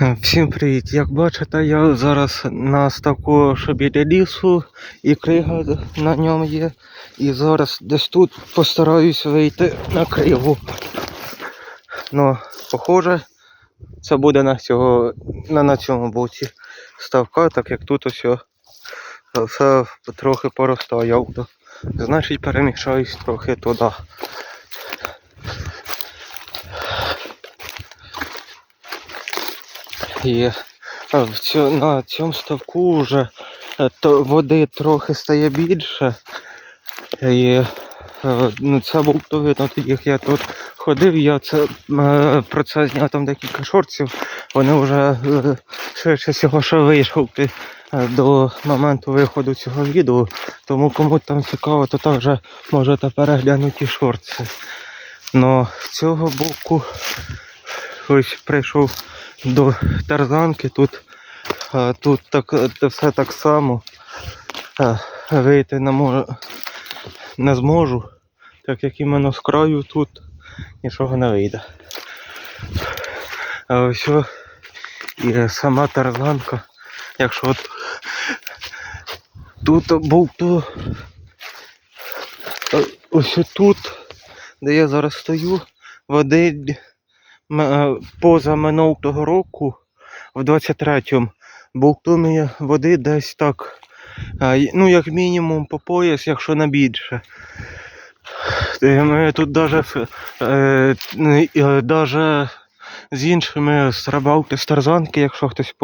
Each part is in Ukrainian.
Всім привіт! Як бачите, я зараз на ставку, що біля лісу, і крига на ньому є. І зараз десь тут постараюсь вийти на кригу. Ну, похоже, це буде на, цього, на, на цьому боці ставка, так як тут ось все трохи порозстояв. То, значить перемішаюсь трохи туди. І е, на цьому ставку вже е, води трохи стає більше. І е, ну, це був то видно, тоді як я тут ходив, я це про це зняв там декілька шортів. Вони вже швидше всього, що вийшов до моменту виходу цього відео. Тому кому там цікаво, то також можете переглянути шорти. Но з цього боку ось прийшов до тарзанки. Тут, тут так, все так само. Вийти не можу, не зможу, так як іменно з краю тут нічого не вийде. А ось і сама тарзанка, якщо от тут був то ось тут, де я зараз стою, води поза минулого року, в 23-му, був тумі води десь так, ну як мінімум по пояс, якщо не більше. Е, тут даже, ф- е, н- е, даже з іншими стрибалки з тарзанки, якщо хтось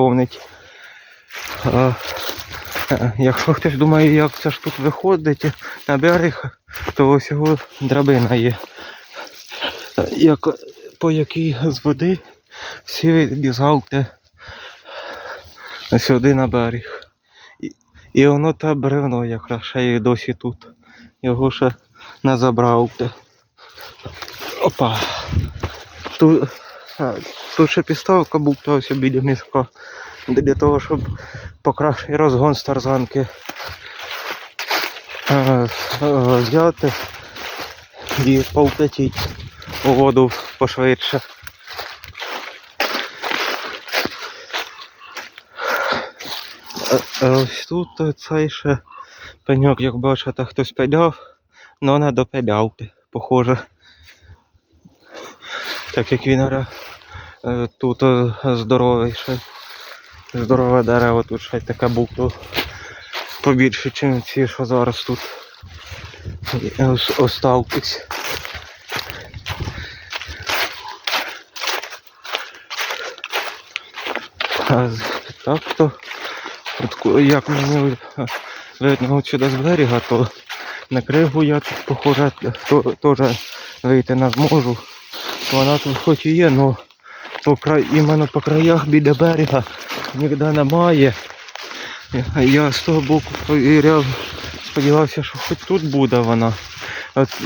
е, Якщо хтось думає, як це ж тут виходить на берег, то ось його драбина є. Е, по якій з води всі відбігавте сюди на берег. І, і воно те бревно якраз ще й досі тут. Його ще не забрав. Опа. Тут, тут ще підставка був біля міска. Для того, щоб покращити розгон з тарзанки взяти і повтетіть у воду пошвидше. Е, е, Ось тут цей ще пеньок, як бачите, хтось пиляв, але не допиляв, похоже. Так як він е, тут здоровий ще. Здорове дерево, тут ще таке букло побільше, ніж ці, що зараз тут І ос- осталкись. А з- так то, як мені видно сюди з берега, то на кригу я тут, похоже, теж вийти не зможу. Вона тут хоч і є, але по край, іменно по краях біля берега ніде немає. Я- з того боку повіряв, сподівався, що хоч тут буде вона. От,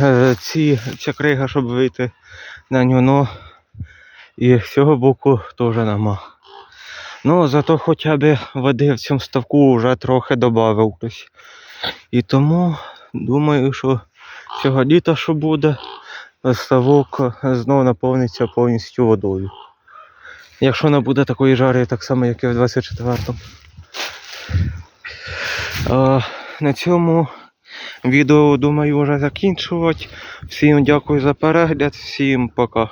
е, ці, ця крига, щоб вийти на нього, і з цього боку теж нема. Ну, зато хоча б води в цьому ставку вже трохи додав хтось. І тому думаю, що цього літа, що буде, ставок знову наповниться повністю водою. Якщо не буде такої жари, так само, як і в 24-му. На цьому відео думаю вже закінчувати. Всім дякую за перегляд, всім пока.